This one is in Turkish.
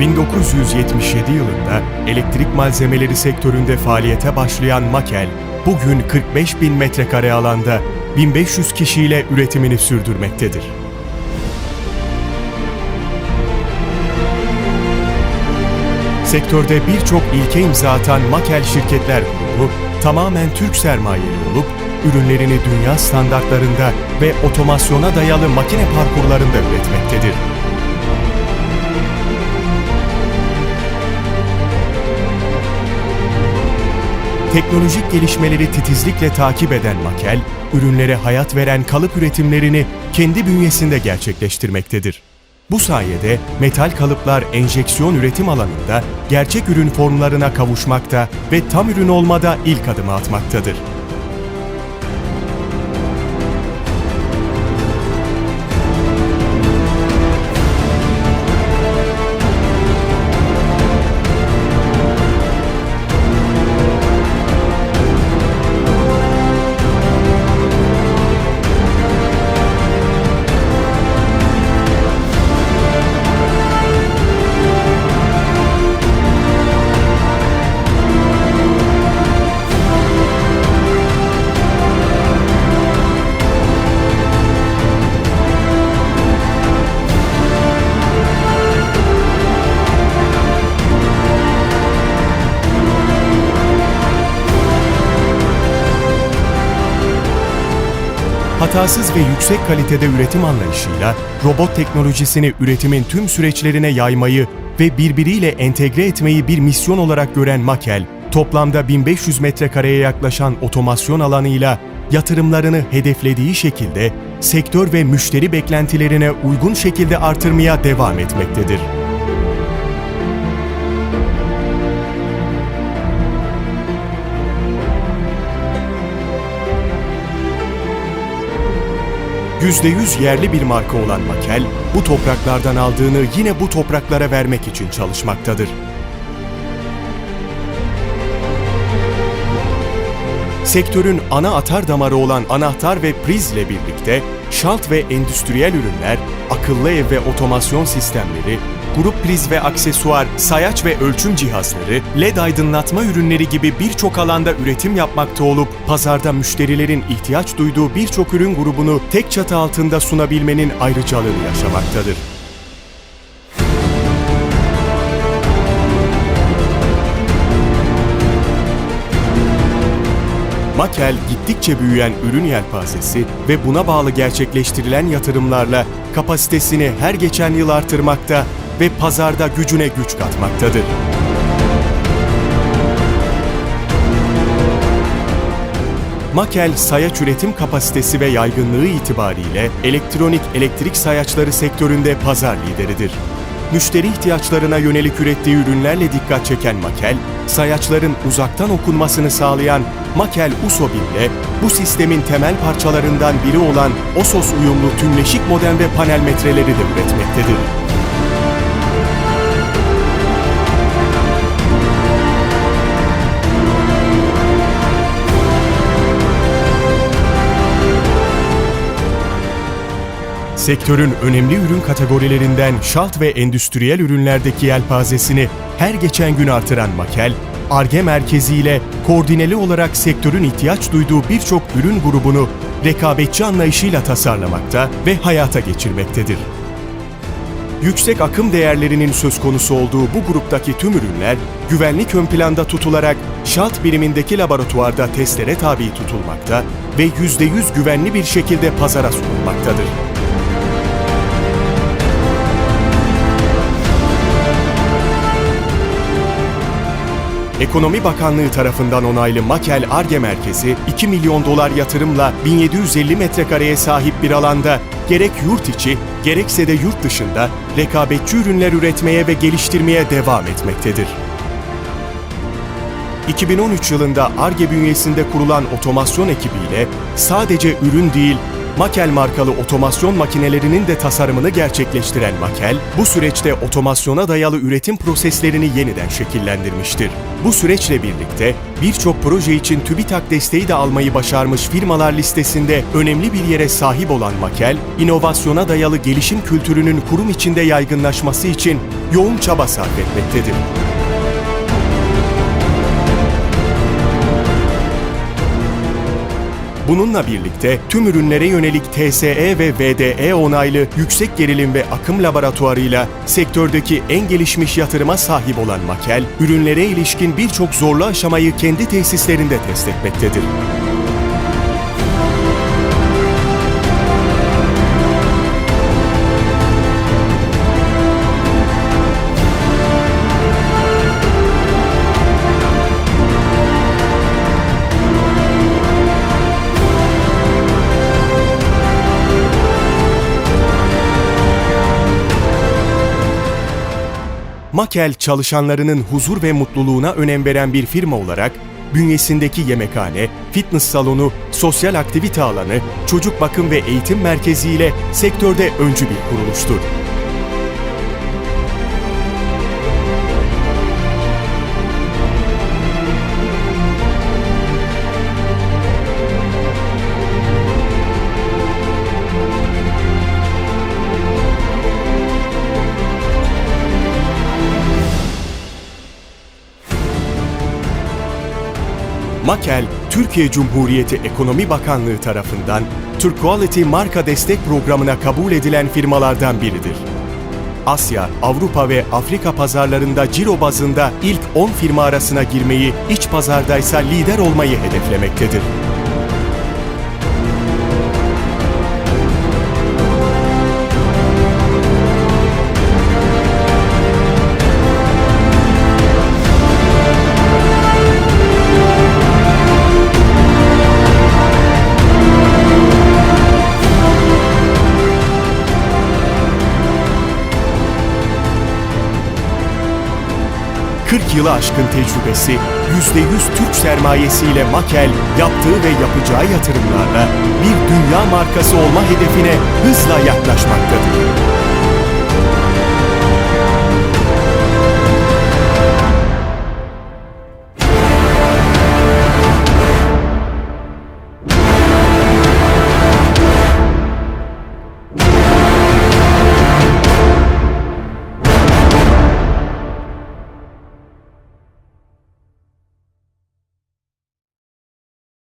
1977 yılında elektrik malzemeleri sektöründe faaliyete başlayan Makel, bugün 45 bin metrekare alanda 1500 kişiyle üretimini sürdürmektedir. Sektörde birçok ilke imza atan Makel Şirketler Grubu, tamamen Türk sermayeli olup, ürünlerini dünya standartlarında ve otomasyona dayalı makine parkurlarında üretmektedir. Teknolojik gelişmeleri titizlikle takip eden Makel, ürünlere hayat veren kalıp üretimlerini kendi bünyesinde gerçekleştirmektedir. Bu sayede metal kalıplar enjeksiyon üretim alanında gerçek ürün formlarına kavuşmakta ve tam ürün olmada ilk adımı atmaktadır. Hatasız ve yüksek kalitede üretim anlayışıyla robot teknolojisini üretimin tüm süreçlerine yaymayı ve birbiriyle entegre etmeyi bir misyon olarak gören Makel, toplamda 1500 metrekareye yaklaşan otomasyon alanıyla yatırımlarını hedeflediği şekilde sektör ve müşteri beklentilerine uygun şekilde artırmaya devam etmektedir. %100 yerli bir marka olan Makel, bu topraklardan aldığını yine bu topraklara vermek için çalışmaktadır. Sektörün ana atar damarı olan anahtar ve priz ile birlikte şalt ve endüstriyel ürünler, akıllı ev ve otomasyon sistemleri, grup priz ve aksesuar, sayaç ve ölçüm cihazları, LED aydınlatma ürünleri gibi birçok alanda üretim yapmakta olup pazarda müşterilerin ihtiyaç duyduğu birçok ürün grubunu tek çatı altında sunabilmenin ayrıcalığını yaşamaktadır. Makel gittikçe büyüyen ürün yelpazesi ve buna bağlı gerçekleştirilen yatırımlarla kapasitesini her geçen yıl artırmakta ve pazarda gücüne güç katmaktadır. Makel sayaç üretim kapasitesi ve yaygınlığı itibariyle elektronik elektrik sayaçları sektöründe pazar lideridir. Müşteri ihtiyaçlarına yönelik ürettiği ürünlerle dikkat çeken Makel, sayaçların uzaktan okunmasını sağlayan Makel USOBİM ile bu sistemin temel parçalarından biri olan OSOS uyumlu tümleşik modem ve panel metreleri de üretmektedir. Sektörün önemli ürün kategorilerinden şalt ve endüstriyel ürünlerdeki yelpazesini her geçen gün artıran Makel, ARGE merkeziyle koordineli olarak sektörün ihtiyaç duyduğu birçok ürün grubunu rekabetçi anlayışıyla tasarlamakta ve hayata geçirmektedir. Yüksek akım değerlerinin söz konusu olduğu bu gruptaki tüm ürünler güvenlik ön planda tutularak şalt birimindeki laboratuvarda testlere tabi tutulmakta ve %100 güvenli bir şekilde pazara sunulmaktadır. Ekonomi Bakanlığı tarafından onaylı Makel Arge Merkezi 2 milyon dolar yatırımla 1750 metrekareye sahip bir alanda gerek yurt içi gerekse de yurt dışında rekabetçi ürünler üretmeye ve geliştirmeye devam etmektedir. 2013 yılında ARGE bünyesinde kurulan otomasyon ekibiyle sadece ürün değil, Makel markalı otomasyon makinelerinin de tasarımını gerçekleştiren Makel, bu süreçte otomasyona dayalı üretim proseslerini yeniden şekillendirmiştir. Bu süreçle birlikte birçok proje için TÜBİTAK desteği de almayı başarmış firmalar listesinde önemli bir yere sahip olan Makel, inovasyona dayalı gelişim kültürünün kurum içinde yaygınlaşması için yoğun çaba sarf etmektedir. Bununla birlikte tüm ürünlere yönelik TSE ve VDE onaylı yüksek gerilim ve akım laboratuvarıyla sektördeki en gelişmiş yatırıma sahip olan Makel, ürünlere ilişkin birçok zorlu aşamayı kendi tesislerinde test etmektedir. Makel çalışanlarının huzur ve mutluluğuna önem veren bir firma olarak bünyesindeki yemekhane, fitness salonu, sosyal aktivite alanı, çocuk bakım ve eğitim merkezi ile sektörde öncü bir kuruluştur. Makel, Türkiye Cumhuriyeti Ekonomi Bakanlığı tarafından Türk Quality marka destek programına kabul edilen firmalardan biridir. Asya, Avrupa ve Afrika pazarlarında ciro bazında ilk 10 firma arasına girmeyi, iç pazardaysa lider olmayı hedeflemektedir. ...40 yılı aşkın tecrübesi, %100 Türk sermayesiyle Makel yaptığı ve yapacağı yatırımlarla bir dünya markası olma hedefine hızla yaklaşmaktadır.